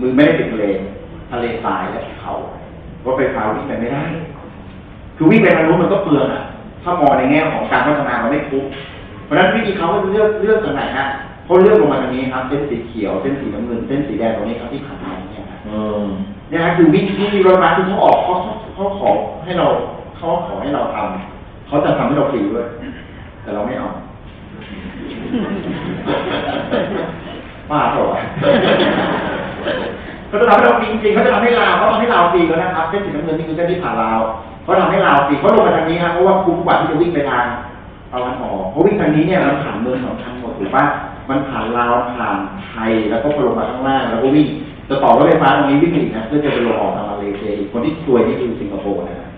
มือไม่ได้ติดทะเลทะเลทรายและเขารถไฟฟ้าวิ่งไปไม่ได้ คือวิ่งไปทางนู้นมันก็เปลืองอะ ถ้ามองในแง่ของการพัฒนามันไม่คุ้มเพราะฉะนั้นวิธีเขาก็เลือกเลือกตรงไหนฮะเขาเลือกลงมาตรงนี้ครับเส้นสีเขียวเส้นสีน้ำเงินเส้นสีแดงตรงนี้ครับที่ผ่านมาเนี่ยครับเออเนี่ยฮะคือวิ่งที่รถม้าที่เขาออกเขาเขาขอให้เราเขาขอให้เราทำเขาจะทำให้เราฟรีด้วย แต่เราไม่เอาบ้าเปล่าวะ เขาจะทำให้เราฟรีจริงเขาจะทำให้ลาวเขาทำให้ลาวฟรีแล้วนะครับเส้นสีน้ำเงินนี่คือเส้นที่ผ่านลาวเขาทำให้ลาวฟรีเขาลงมาทางนี้ครับเพราะว่าคุ้มกว่าที่จะวิ่งไปทางตะวันออกเพราะวิ่งทางนี้เนี่ยมันผ่านเมืองสำคัญหมดถูกปะมันผ่านลาวผ่านไทยแล้วก็ลงมาข้างล่างแล้วก็วิ่งจะต่อรถไฟฟ้าตรงนี้วิ่งอีกนะเพื่อจะไปลงออกทางมาเลเซียคนที่ซวยนี่คือสิงคโปร์นะ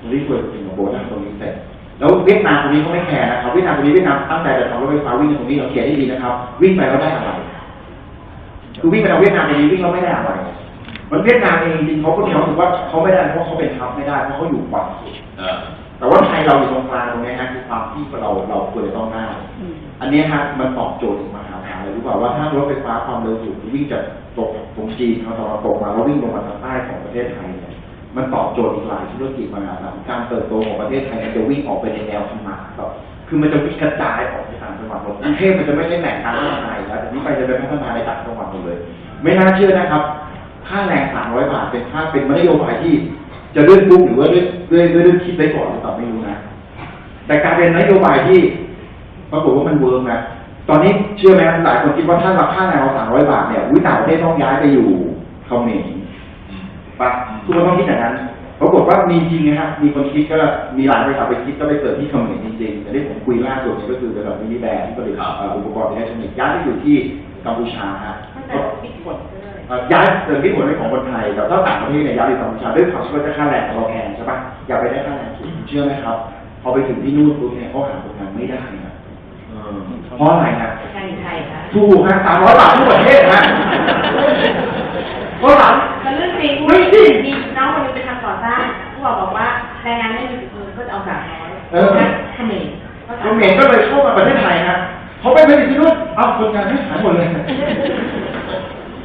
คนที่ซวยสิงคโปร์นะตรงนี้เสร็จแล้วเวียดนามตรงนี้เขาไม่แคร์นะครับเวียดนามตรงนี้เวียดนามตั้งใจจะทำรถไฟฟ้าวิ่งตรงนี้เราเขียนให้ดีนะครับ วิ่งไปแล้วได้อะไร คือวิ่งไปทางเวียดนามไปนี้วิ่งแล้วไม่ได้อะไรมันเวียดนามเองจริงๆเขาก็มีความรู้สึกว่าเขาไม่ได้เพราะเขาเป็นทัพไม่ได้เพราะเขาอยู่ขวาสุดเออแต่ว่าไทยเราอยู่ตรงกลางตรงนี้ฮะคือความที่เราเราควรจะต้องได้อันนี้ฮะมันตอบโจทย์มหาศาลเลยรู้เปล่าว่าถ้ารถไฟฟ้าความเร็วสูงวิ่งจากตกตรงจีนทางตะวันตกมาแล้ววิ่งลงมาทางใต้ของประเทศไทยเนี่ยมันตอบโจทย์อีกหลายธุรกิจมหาศาลการเติบโตของประเทศไทยเนี่ยจะวิ่งออกไปในแนวขนานแบบ คือมันจะวิ่งกระจายออกไปต่างจังหวัดหมดกรุงเทพมันจะไม่ได้แหล่งการพัฒนาอีกแล้วแต่นี้ไปจะเป็นพัฒนาในต่างจังหวัดหมดเลย ไม่น่าเชื่อนะครับ ค่าแรง 300 บาทเป็นค่าเป็นนโยบายที่ จะเลื่อนปุ๊บหรือว่าด้วยด้วยด้วยด้วยคิดไว้ก่อนหรือเปล่าไม่รู้นะ แต่การเป็นนโยบายที่ปรากฏว่ามันเวิร์กนะ ตอนนี้เชื่อไหมหลายคนคิดว่าถ้าราคาแรงเรา300 บาทเนี่ยวิต่างประเทศต้องย้ายไปอยู่เขมรปะทุกคนต้องคิดอย่างนั้นปรากฏว่ามีจริงนะครับมีคนคิดก็มีหลายบริษัทไปคิดก็ไปเกิดที่เขมรจริง ๆแต่ที่ผมคุยล่าสุดเนี่ยก็คือบริษัทมินิแบร์ที่ผลิตเอ่ออุปกรณ์อิเล็กทรอนิกส์ย้ายไปอยู่ที่กัมพูชาฮะตั้งแต่ปิดกฎเลยเอ่อย้ายเดินที่ผลเป็นของคนไทยแต่ถ้าต่างประเทศเนี่ยย้ายไปกัมพูชาด้วยความที่ว่าจะค่าแรงของเราแพงใช่ปะอยากไปได้ค่าแรงสูงเชื่อไหมครับพอไปถึงที่นู่นปุ๊บเนี่ยเขาหาคนงานไม่ได้นะเออเพราะอะไรนะการบินไทยค่ะถูกฮะสามร้อยบาททั่วประเทศฮะเพราะหลังแต่เรื่องจริงไม่จริงมีน้องคนหนึงไปทำก่อสร้างเขาบอกบอกว่าแรงงานไม่มีฝีมือก็จะเอาสามร้อยเออ เขมรก็เขมรก็เลยเข้ามาประเทศไทยฮะเขาไปผลิตที่นู่นเอาคนงานให้หายหมดเลย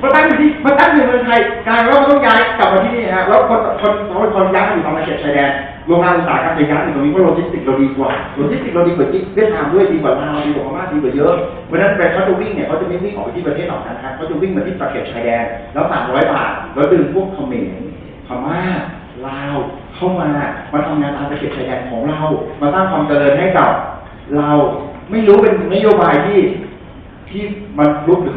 มาตั้งอยู่ที่มาตั้งอยู่เมืองไทยกลายเป็นว่ามันต้องย้ายกลับมาที่นี่ฮะแล้วคนคนคนคนย้ายมาอยู่ตามมาเขตชายแดนโรงงานอุตสาหกรรมจะย้ายอยู่ตรงนี้เพราะโลจิสติกส์เราดีกว่าโลจิสติกส์เราดีกว่าที่เวียดนามด้วยดีกว่าลาวดีกว่าพม่าดีกว่าเยอะเพราะฉะนั้นไปเขาจะวิ่งเนี่ยเขาจะไม่วิ่งออกไปที่ประเทศเหล่านั้นครับเขาจะวิ่งมาที่ตะเข็บชายแดนแล้วสามร้อยบาทแล้วดึงพวกเขมรพม่าลาวเข้ามามาทำงานตามตะเข็บชายแดนของเรา มาสร้างความเจริญให้กับ เราไม่รู้เป็นนโยบายที่ที่มันรุกหรือ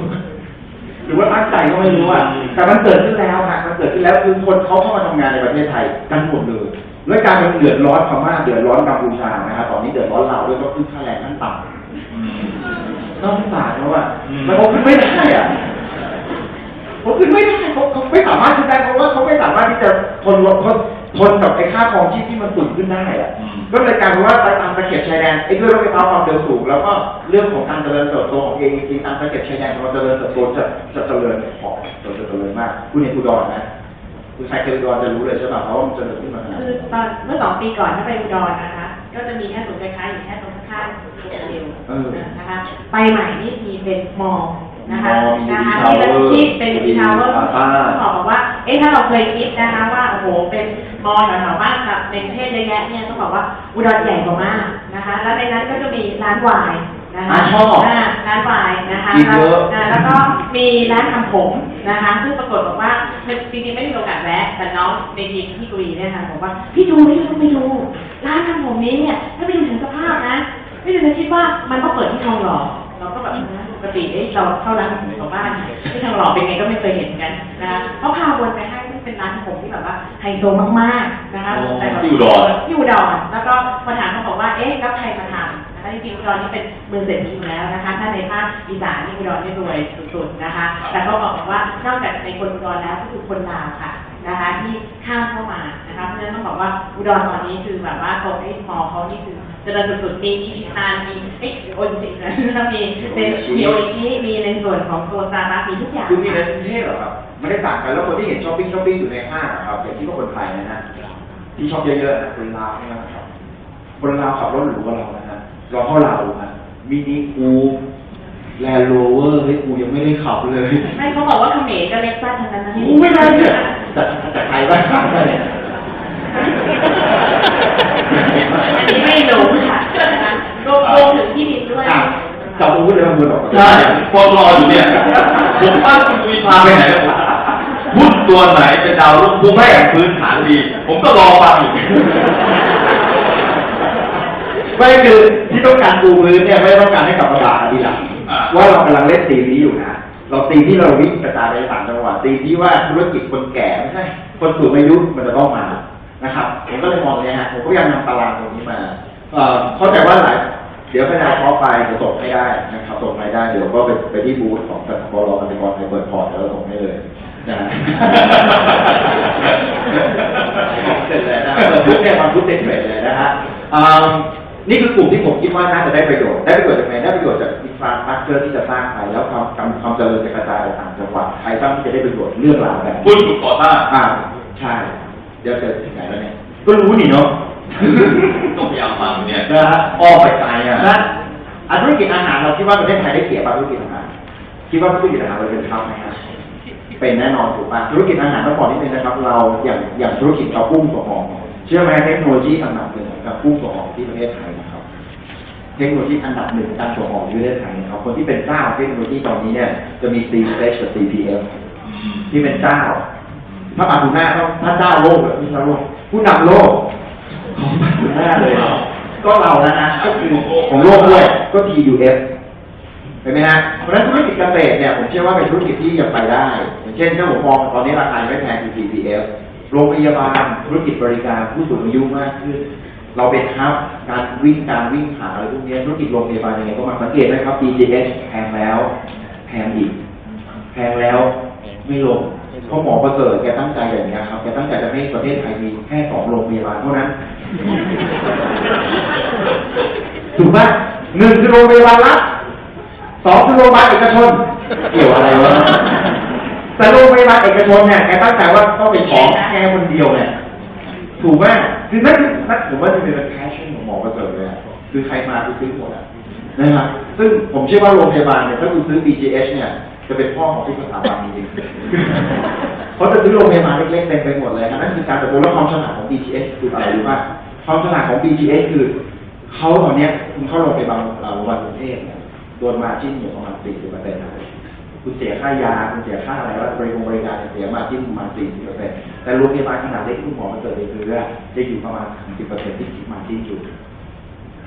หรือว่าตั้งใจก็ไม่รู้อะแต่มันเกิดขึ้นแล้วค่ะมันเกิดขึ้นแล้วคือคนเขาเข้ามาทำงานในประเทศไทยกันหมดเลยแล้วการเป็นเดือดร้อนพม่าเดือดร้อนกัมพูชานะครับตอนนี้เดือดร้อนเราวด้วยก็ขึ้นค่าแรงขั้นต่ำอืมน่าสงสารเขาอะอืมแล้วเขาขึ้นไม่ได้อะเขาขึ้นไม่ได้เขาเขาไม่สามารถขึ้นได้เพราะว่าเขาไม่สามารถที่จะทนทน ทนกับไอ้ค่าครองชีพที่มันสูงขึ้นได้อะอืม ก็เลยกลายเป็นว่าไปตามตะเข็บชายแดนไอ้ด้วยรถไฟฟ้าความเร็วสูงแล้วก็เรื่องของการเจริญเติบโตของ AEC ตามตะเข็บชายแดนของเราเจริญเติบโตจะจะเจริญพอจะเจริญมากคุณเห็นอุดรนะคุณใครเคยอุดรจะรู้เลยใช่ป่ะเพราะว่ามันเจริญขึ้นมาขนาดคืนั้อนตอนเมื่อสองปีก่อนถ้าไปอุดรนะคะ ก็จะมีแค่ศูนย์การค้าอยู่แค่ตรงข้างๆโรงเรียนนะคะ ไปใหม่นี่มีเป็นมอลล์นะคะมอลล์มีนะคะ Tower ที่เป็นมีทาวเวอร์ Plaza ต้องบอกว่า เอ๊ะถ้าเราเคยคิดนะคะว่าโอ้โหเป็นมอลล์แถวๆบ้านกับในกรุงเทพเยอะแยะเนี่ยต้องบอกว่าอุดรใหญ่กว่ามากนะคะ แล้วในนั้นก็จะมีร้านวายนะคะอ่าชอบาร้านวายนะคะกินเยอะอ่าแล้วก็มีร้านทำผมนะคะซึ่งปรากฏบอกว่าจริงๆไม่ได้มีโอกาสแวะแต่น้องในทีมที่กุรีเนี่ยค่ะบอกว่าพี่ดูพี่ต้องไปดูร้านทำผมนี้เนี่ยถ้าไปดูถึงสภาพนะไม่ถึงจะคิดว่ามันต้องเปิดที่ทองหล่อเราก็แบบปกติเอ๊ะเราเข้าร้านทำผมข องบ้านที่ทองหล่อเป็นไงก็ไม่เคยเห็นกันนะคะเขาพาวนไปให้ซึ่งเป็นร้านทำผมที่แบบว่าไฮโซมากๆนะคะอ๋อแต่แบบที่อุดร ที่อุดรแล้วก็พอถามเขาบอกว่าเอ๊ะแล้วใครมาทำนะคะจริงๆอุดรนี่เป็นเมืองเศรษฐีอยู่แล้วนะคะ ถ้าในภาคอีสานนี่อุดรนี่รวยสุดๆนะคะ แต่เขาบอกว่านอกจากในคนอุดรแล้วก็คือคนลาวค่ะ นะคะที่ข้ามเข้ามานะคะเพราะฉะนั้นต้องบอกว่าอุดรตอนนี้คือแบบว่าตรงไอ้มอเขานี่คือเจริญสุดๆมีอีพิธานมีเอ้ยโอนสินะแล้วมีเป็นมีโออิมีในส่วนของตัวซาบามีทุกอย่างคือมีในกรุงเทพเหรอครับไม่ได้ต่างกันแล้วคนที่เห็นช้อปปิ้งช้อปปิ้งอยู่ในห้างอะครับอย่างที่ว่าคนไทยนะฮะที่ชอบเยอะๆนะคนลาวใช่ไหมครับคนลาวขับรถหรูกว่าเรานะฮะเราเข้าลาวนะมินิคูป แลนด์โรเวอร์เฮ้ยกูยังไม่ได้ขับเลยไม่เขาบอกว่าเขมรก็เล็กซ่าทั้งนั้นนะกูไม่ได้เนี่ยแต่แต่ใครบ้างครับเนี่ย อันนี้ไม่รู้ค่ะรวมรวมถึงที่ดินด้วย อะจับอาวุธเลยมันมือออกใช่พอรออยู่เนี่ยผมว่าคุณมีพาไปไหนแล้วหุ้นตัวไหนเป็นดาวรุ่งผู้แม่พื้นฐานดี ผมก็รอฟังอยู่ไม่คือที่ต้องการปูพื้นเนี่ยไม่ได้ต้องการให้กลับมาด่าดีหลัง อ่า ว่าเรากำลังเล่นตีมนี้อยู่นะ เราตีที่เราวิ่งกระจายไปต่างจังหวัดตีที่ว่าธุรกิจคนแก่ไม่ใช่คนสูงอายุมันจะต้องมานะครับผมก็เลยมองเนี่ยฮะผมก็พยายามนำตารางตรงนี้มาเอ่อเข้าใจว่าหลายเดี๋ยวพนาเคาไปจะส่งให้ได้นะครับส่งให้ได้เดี๋ยวก็ไปไปที่บูธของสถาบันรอกันกรไทยเปิดพอร์ตแล้วส่งให้เลยนะฮะ เสร็จเลยนะเปิดบูธเนี่ยความบูธเต็มเลยเลยนะฮะอ่า นี่คือกลุ่มที่ผมคิดว่าน่าจะได้ประโยชน์ได้ประโยชน์จากไหนได้ประโยชน์จากอินฟราสตรักเจอร์ที่จะสร้างไปแล้วความความความเจริญจะกระจายไปต่างจังหวัดใครบ้างที่จะได้ประโยชน์เรื่องราวแบบนี้หุ้นถูกต่อต้านอ่าใช่ เดี๋ยวจะถึงไหนแล้วเนี่ยก็รู้นี่เนาะต้องพยายามฟังเนี่ยนะฮะอ้อไปไกลอะนะอะธุรกิจอาหารเราคิดว่าประเทศไทยได้เสียป่ะธุรกิจอาหารคิดว่าธุรกิจอาหารเราเป็นท็อปไหมครับเป็นแน่นอนถูกป่ะธุรกิจอาหารต้องบอกนิดนึงนะครับ เราอย่างอย่างธุรกิจเรากุ้งตัวหอมเชื่อไหมเทคโนโลยีอันดับหนึ่ง กับกุ้งตัวหอมที่ประเทศไทยนะครับเทคโนโลยีอันดับหนึ่งการส่งออกในประเทศไทยนะครับคนที่เป็นเจ้าเทคโนโลยีตอนนี้เนี่ยจะมี C s h กับ CPF ที่เป็นเจ้าถ้าปาทูน่าต้องถ้าเจ้าโลกแบบผู้นำโลกผู้นำโลกของปาทูน่าเลยก็เราแล้วนะก็คือของโลกด้วยก็ TUF เห็นไหมฮะเพราะฉะนั้นธุรกิจเกษตรเนี่ยผมเชื่อว่าเป็นธุรกิจที่ยังไปได้ อย่างเช่นถ้าผมมองตอนนี้ราคาไม่แพงคือ TPF โรงพยาบาลธุรกิจบริการผู้สูงอายุมากขึ้น เราเป็นฮับการวิ่งการวิ่งผ่านอะไรพวกนี้ธุรกิจโรงพยาบาลยังไงก็มาสังเกตนะครับ BGH แพงแล้วแพงอีกแพงแล้วไม่ลงเพราะหมอประเสริฐแกตั้งใจอย่างนี้ยครับแกตั้งใจจะให้ประเทศไทยมีแค่สองโรงพยาบาลเท่านั้นถูกไหมหนึ่งคือโรงพยาบาลรัฐสองคือโรงพยาบาลเอกชน เกี่ยวอะไรวะแต่โรงพยาบาลเอกชนเนี่ยแกตั้งใจว่าต้องเป็นของแกคนเดียวเนี่ยถูกไหม คือนั่นนั่นผมว่าจะเป็นแพชชั่นของหมอประเสริฐเลยอะคือใครมาคือซื้อหมดอะนะครับซึ่งผมเชื่อว่าโรงพยาบาลเนี่ยถ้าคุณซื้อ BGH เนี่ยจะเป็นพ่อของทุกสถาบันจริงๆเขาจะซื้อโรงพยาบาลเล็กๆเต็มไปหมดเลยครับนั่นคือการเติบโตและความฉลาดของ BGH คืออะไรรู้ป่ะความฉลาดของ BGH คือเขาตอนเนี้ยคุณเข้าโรงพยาบาลเอ่อโรงพยาบาลกรุงเทพเนี่ยโดนมาจิ้นอยู่ประมาณ40เปอร์เซ็นต์ คุณเสียค่ายาคุณเสียค่าอะไรว่าบริการบริการเสียมาจิ้นประมาณ40เปอร์เซ็นต์แต่โรงพยาบาลขนาดเล็กที่คุณหมอมาเกิดในคือจะอยู่ประมาณ30เปอร์เซ็นต์ที่คิดมาจิ้นอยู่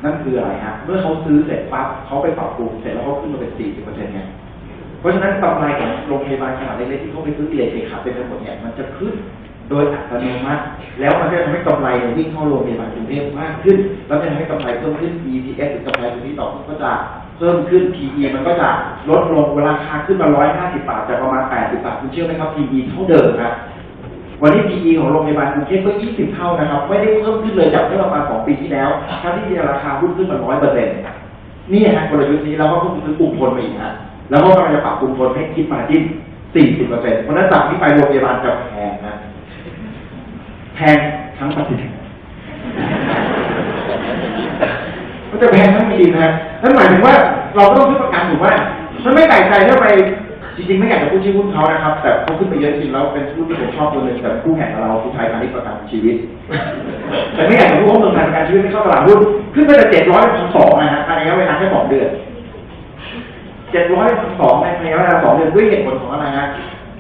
นั่นคืออะไรฮะเมื่อเขาซื้อเสร็จปั๊บเขาไปปรับปรุงเสร็จแล้วเขาขึ้นมาเป็น40เปอร์เซ็นต์ไงเพราะฉะนั้นกำไรของโรงพยาบาลขนาดเล็กๆที่เขาไปซื้ออิเล็กทริกขาเป็นไปหมดเนี่ยมันจะขึ้นโดยอัตโนมัติ แล้วมันจะทำให้กำไรเนี่ยวิ่งเข้าโรงพยาบาลกรุงเทพมากขึ้น แล้วจะทำให้กำไรเพิ่มขึ้น EPS หรือกำไรตรงนี้ต่อก็จะ เพิ่มขึ้น PE มันก็จะลดลงเวลาราคาขึ้นมา 150 บาทจากประมาณ 80 บาทคุณเชื่อไหมครับ PE เท่าเดิมครับวันนี้ PE ของโรงพยาบาลกรุงเทพก็ 20 เท่านะครับ ไม่ได้เพิ่มขึ้นเลยจากเมื่อประมาณ 2 ปีที่แล้วทั้งที่ราคาหุ้นขึ้นมา 100%นี่ฮะกลยุทธ์นี้แล้วก็เพิ่งซื้อกลุ่มคนมาอีกฮะแล้วก็กำลังจะปรับกลุ่มคนให้คิดมาที่ 40%เพราะฉะนั้นจากนี้ไปโรงพยาบาลจะแพงนะแพงทั้งประเทศ มันจะแพงทั้งปีนะนั่นหมายถึงว่าเราก็ต้องซื้อประกันถูกไหมมันไม่แปลกใจถ้าไปจริงๆไม่อยากจะพูดชื่อหุ้นเขานะครับ แต่เขาขึ้นไปเยอะจริงแล้วเป็นหุ้นที่ผมชอบตัวหนึงแต่คู่แข่งกับเราคือไทยพาณิชย์ประกันชีวิต แต่ไม่อยากจะพูดว่าเมืองไทยประกันชีวิตไม่เข้าตลาดหุ้นขึ้นไปแต่เจ็ดร้อยพันสองนะฮะภายในระยะเวลาแค่สองเดือนเจ็ดร้อยพันสองในระยะเวลาสองเดือนด้วยเหตุผลของอะไรฮะ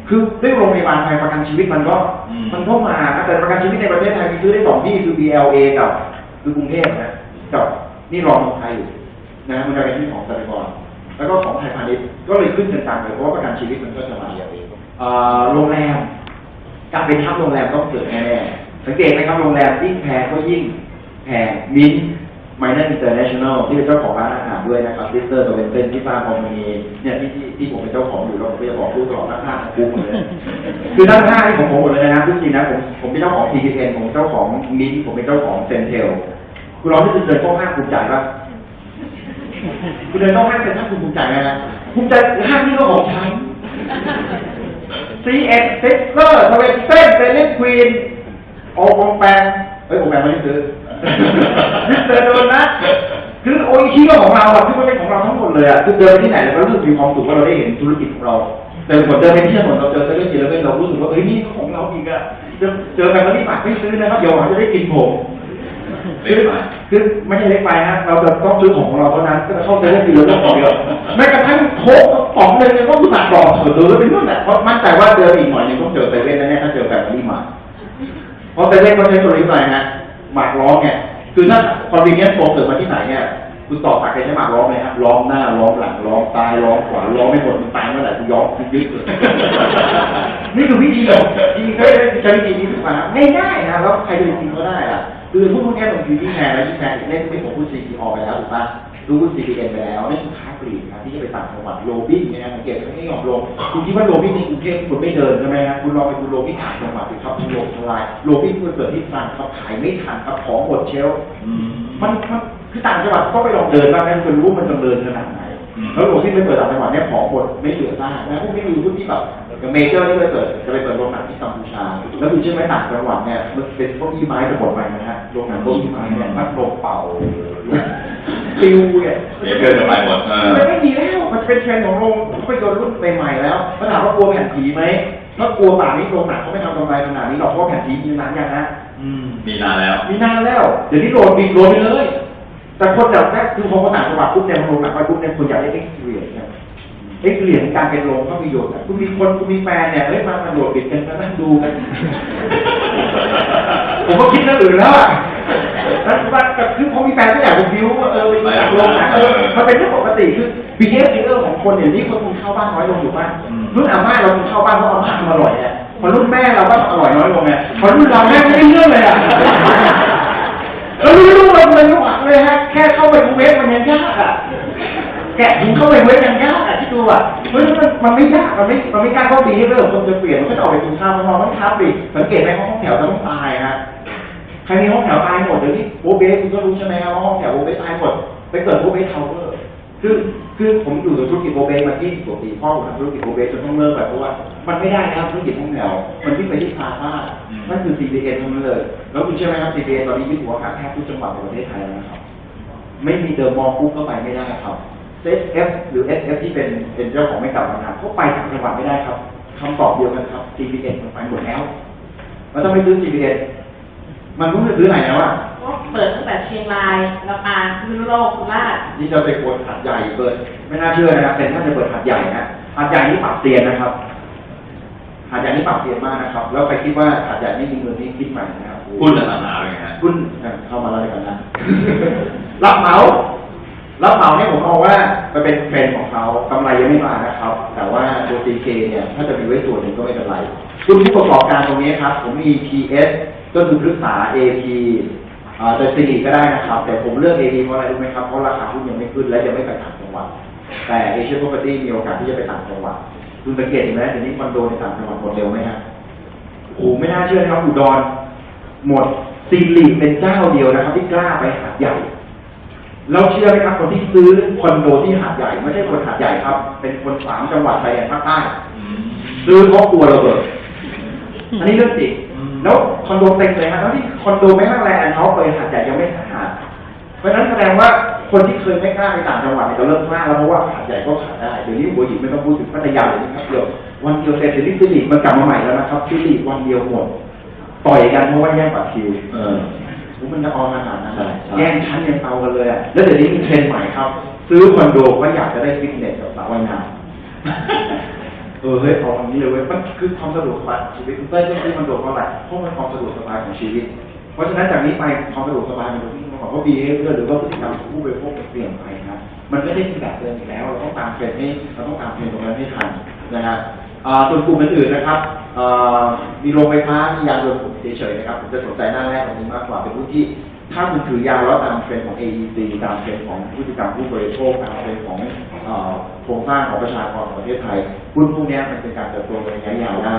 คือด้วยโรงพยาบาลไทยประกันชีวิตมันก็อืมมันก็มาแต่ประกันชีวิตในประเทศไทยมีซื้อได้สองที่คือ BLA กับคือกรุงเทพนะกับ นี่รองของไทยอยู่นะมันจะเป็นที่ของสถาบันแล้วก็ของไทยพาณิชย์ก็เลยขึ้นกันตามไปเพราะว่าประกันชีวิตมันก็จะมาอย่างเอ่อโรงแรมการเป็นทับโรงแรมต้องเกิดแน่ๆสังเกตไหมครับโรงแรมยิ่งแพงก็ยิ่งแพงมิ้นไมเนอร์อินเตอร์เนชั่นแนลที่เป็นเจ้าของร้านอาหารด้วยนะครับซิสเตอร์ตัวเป็นเต้นที่ฟาร์มพอมีเนี่ยที่ที่ที่ผมเป็นเจ้าของอยู่แล้วผมก็จะบอกลูกตลอดทั้งห้าคุ้มหมดเลยคือทั้งห้าที่ของผมหมดเลยนะครับจริงนะผมผมเป็นเจ้าของ PTN ผมเป็นเจ้าของมิ้นผมเป็นเจ้าของเซนเทล คุณลองที่จะเดินเข้าห้างภูมิใจป่ะคุณเดินเข้าห้างเป็นห้างคุณภูมิใจไหมนะภูมิใจห้างนี้ก็ของฉันซีเอ็กซิสเลอร์ทเวนเซนเซเลนควีนโอปองแปงเฮ้ยโอปองแปงไม่ได้ซื้อมิสเตอร์โดนัทคือโออิชิก็ของเราอะคือมันเป็นของเราทั้งหมดเลยอะคือเดินไปที่ไหนเราก็รู้สึกมีความสุขว่าเราได้เห็นธุรกิจของเราเดินเหมือนเดินไปที่ถนนเราเจอเซเว่นอีเลฟเว่นเรารู้สึกว่าเอ้ยนี่ของเราอีกอะเจอแบงก์ที่ฝากไม่ซื้อนะครับเดี๋ยวหวังจะได้กินผม เล็กไปคือไม่ใช่เล็กไปฮะเราจะต้องซื้อของของเราเท่านั้นก็จะเข้าเซเว่นอีเลฟเว่นของเดียวแม้กระทั่งโค้กกระป๋องเลยเนี่ยก็อุตส่าห์บอกเถอะเดินไปนู่นแหละเพราะมั่นใจว่าเดินอีกหน่อยหนึงต้องเจอเซเว่นแน่ๆถ้าเจอแบบนี้มาเพราะเซเว่นเขาใช้ตัวนี้หน่อยฮะหมากล้อมเนี่ยคือถ้าคอนเวเนียนโฟเกิดมาที่ไหนเนี่ยคุณต่อตักใช้หมากล้อมเลยครับล้อมหน้าล้อมหลังล้อมซ้ายล้อมขวาล้อมไม่หมดมันตายเมื่อไหร่คุณย้อมคุณยึดเลยนี่คือวิธีเหรอจริงๆเคยใช้วิธีนี้ถูกไหมง่ายๆนะแล้วใครจะไปกินก็ได้อะ คือพวกพวกเนี้ยตรงคือที่แชร์และที่แชร์เล่นไม่ผมพูด CPO ไปแล้วถูกป่ะรู้ CPN ไปแล้วนี่คือค้าปลีกนะที่จะไปต่างจังหวัดโลบิ้งเนี่ยนะสังเกตไม่ยอมลงคุณคิดว่าโลบิ้งในกรุงเทพคุณไม่เดินใช่ไหมฮะคุณลองไปดูโลบิ้งต่างจังหวัดสิครับคุณโลงทลายโลบิ้งคุณเกิดที่ตรังครับขายไม่ทันครับของหมดเชลฟ์อืมมันมันคือต่างจังหวัดก็ไปลองเดินบ้างนะคุณรู้มันจะเดินขนาดไหนอืม แล้วโลบิ้งไปเปิดต่างจังหวัดเนี่ยของหมดไม่เหลือซากนะพวกนี้มีพวกที่แบบอย่างเมเจอร์ที่ไปเปิดจะไปเปิดโรงหนังที่กัมพูชา แล้วคุณเชื่อไหมต่างจังหวัดเนี่ยมันเป็นพวกอี้ไม้ทั้งหมดไปนะฮะโรงหนังพวกอี้ไม้เนี่ยพัดลมเป่าฟิวเนี่ยเดี๋ยวเกินจะไปหมดเออมันไม่มีแล้วมันเป็นเทรนด์ของโรงภาพยนตร์รุ่นใหม่ๆแล้วแล้วถามว่ากลัวแผ่นผีไหมถ้ากลัวป่านนี้โรงหนังเขาไม่ทำกำไรขนาดนี้หรอกเพราะว่าแผ่นผีมีนานยังนะอืมมีนานแล้ว มีนานแล้ว เดี๋ยวนี้โหลดบิดโหลดไปเลย แต่คนแบบแรกคือพอคนต่างจังหวัดปุ๊บเนี่ยมันโรงหนังไปปุ๊บเนี่ยคนอยากได้เอ็กซ์เรียเนี่ยเอ็กซ์เรียการเป็นโรงภาพยนตร์อะคุณมีคนคุณมีแฟนเนี่ยเฮ้ยมามาโหลดบิดกันมานั่งดูกันผมก็คิดเรื่องอื่นแล้วอะแล้วว่าคือพอมีแฟนก็อยากจะวิวว่าเออไปอยากลงหนังเออมันเป็นเรื่องปกติคือ behavior ของคนอย่างนี้คนกินข้าบ้านน้อยลงอยู่บ้านรุ่นอาม่าเรากินข้าบ้านเพราะอาม่าทำอร่อยอะพอรุ่นแม่เราก็อร่อยน้อยลงไงพอรุ่นเราแม่ไม่ได้เรื่องเลยอะ แล้วรู้รู้มันมันหวังเลยฮะ แค่เข้าไปดูเว็บมันยังยากอะ แกะถุงเข้าไปเว็บยังยากอะที่ดูอะเฮ้ยมันมันไม่ยาก มันไม่มันไม่กล้าเข้าปีให้เรื่องคนจะเปลี่ยนมันก็จะออกไปกินข้าวมันมองมันท้าปีสังเกตไหมห้องแถวจะต้องตายฮะ ใครมีห้องแถวตายหมดเดี๋ยวนี้โบเบสคุณก็รู้ใช่ไหมครับว่าห้องแถวโบเบสตายหมด ไปเกิดโบเบสทาเวอร์ คือคือผมอยู่กับธุรกิจโบเบมาที่กว่าปีพ่อผมทำธุรกิจโบเบจนต้องเลิกแบบเพราะว่ามันไม่ได้นะครับธุรกิจห้องแถวมันวิ่งไปที่พาซ่านั่นคือ CBN ทั้งนั้นเลย แล้วคุณเชื่อไหมครับ CBN ตอนนี้มีหัวขาแทบทุกจังหวัดในประเทศไทยแล้วนะครับ ไม่มีเดอะมอลปุ๊บก็ไปไม่ได้ครับเซ SF หรือ SF ที่เป็นเป็นเจ้าของไม่กลับมาทำก็ไปต่างจังหวัดไม่ได้ครับคำตอบเดียวกันครับ CBN มันไปหมดแล้วมันต้องไปซื้อ CBN มันต้องไปซื้อไหนแล้วอะ ก็เปิดตั้งแต่เชียงรายลำปางพิษณุโลกสุราษฎร์นี่จะไปกดหัดใหญ่เปิดไม่น่าเชื่อนะครับเป็นถ้าจะเปิดหัดใหญ่นะหัดใหญ่นี่ปรับเตียนนะครับหัดใหญ่นี่ปรับเตียนมากนะครับ แล้วไปคิดว่าหัดใหญ่ไม่มีเงินนี่คิดใหม่นะครับพูดจะปัญหาเป็นไงฮะคุณอะเข้ามาแล้วกันนะรับเหมารับเหมาเนี่ยผมมองว่ามันเป็นเทรนด์ของเขากำไรยังไม่มานะครับ แต่ว่าตัว CK เนี่ย ถ้าจะมีไว้ส่วนหนึ่งก็ไม่เป็นไรคุณผู้ประกอบการตรงนี้ครับ ผมมี PS ก็คือพฤกษา AP อ่า แต่สิริก็ได้นะครับ แต่ผมเลือก AP เพราะอะไรรู้ไหมครับ เพราะราคาหุ้นยังไม่ขึ้นและยังไม่ไปต่างจังหวัด แต่เอเชีย Property มีโอกาสที่จะไปต่างจังหวัดคุณสังเกตเห็นไหมเดี๋ยวนี้คอนโดในต่างจังหวัดหมดเร็วไหมฮะโอ้โหไม่น่าเชื่อนะครับอุดรหมดซีรีเป็นเจ้าเดียวนะครับ ที่กล้าไปหาดใหญ่เราเชื่อไหมครับคนที่ซื้อคอนโดที่หาดใหญ่ ไม่ใช่คนหาดใหญ่ครับ เป็นคนสามจังหวัดชายแดนภาคใต้อืมซื้อเพราะกลัวระเบิดอันนี้เรื่องจริงอืม แล้วคอนโดเต็มเลยครับแล้วที่คอนโดไม่ข้างแรงเขาไปหาดใหญ่ยังไม่หาดเพราะฉะนั้นแสดงว่าคนที่เคยไม่กล้าไปต่างจังหวัดเนี่ยจะเริ่มกล้าแล้วเพราะว่าหาดใหญ่ก็ขายได้เดี๋ยวนี้หัวหินไม่ต้องพูดถึงพัทยาเลยนะครับเดียววันเดียวเสร็จเดี๋ยวนี้ซิริมันกลับมาใหม่แล้วนะครับซิริวันเดียวหมดต่อยกันเพราะว่าแย่งบัตรคิวเออผมมันจะออนขนาดนั้นใช่ใช่แย่งชั้นยังเตากันเลยอะแล้วเดี๋ยวนี้มีเทรนด์ใหม่ครับ ซื้อคอนโดก็อยากจะได้ฟิตเนสกับสระว่ายน้ำเออเฮ้ยเอาอันนี้เลยเว้ยมันคือความสะดวกสบายของชีวิตเต้ยต้องซื้อคอนโดเพราะอะไรเพราะมันความสะดวกสบายของชีวิต เพราะฉะนั้นจากนี้ไปความสะดวกสบายมันจะวิ่งมาของว่าบีเอเหรือว่าพฤติกรรมของผู้บริโภคเปลี่ยนไปนะมันไม่ได้เป็นแบบเดิมอีกแล้วเราต้องตามเทรนด์ให้เราต้องตามเทรนด์ตรงนั้นให้ทันนะฮะอ่าส่วนกลุ่มอื่นๆนะครับมีโรงไฟฟ้ามียานยนต์ผมเฉยๆนะครับผมจะสนใจหน้าแรกตรงนี้มากกว่าเป็นผู้ที่ ถ้าคุณถือยาวแล้วตามเทรนด์ของ AEC ตามเทรนด์ของพฤติกรรมผู้บริโภคตามเทรนด์ของโครงสร้างของประชากรของประเทศไทยหุ้นพวกนี้มันเป็นการเติบโตในระยะยาวได้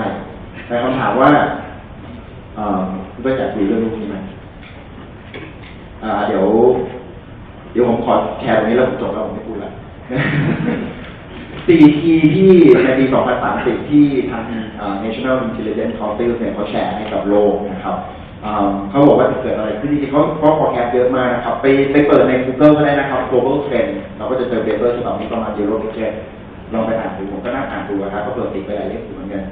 แต่คำถามว่าเอ่อคุณไปจัดคุยเรื่องพวกนี้ไหมเดี๋ยว เดี๋ยวผมขอแชร์ตรงนี้แล้วผมจบแล้วผมไม่พูดละสี่ทีที่ในปี 2030 ที่ทาง National Intelligence Council เนี่ยเขาแชร์ให้กับโลกนะครับ เขาบอกว่าจะเกิดอะไรขึ้นจริงๆเขาเขาพอแคสเยอะมากนะครับ ไปไปเปิดใน Google ก็ได้นะครับ global trend เราก็จะเจอเปเปอร์ฉบับนี้ประมาณ zero budget ลองไปอ่านดูผมก็นั่งอ่านดูนะครับก็เปิดติดไปหลายเล่มอยู่เหมือนกัน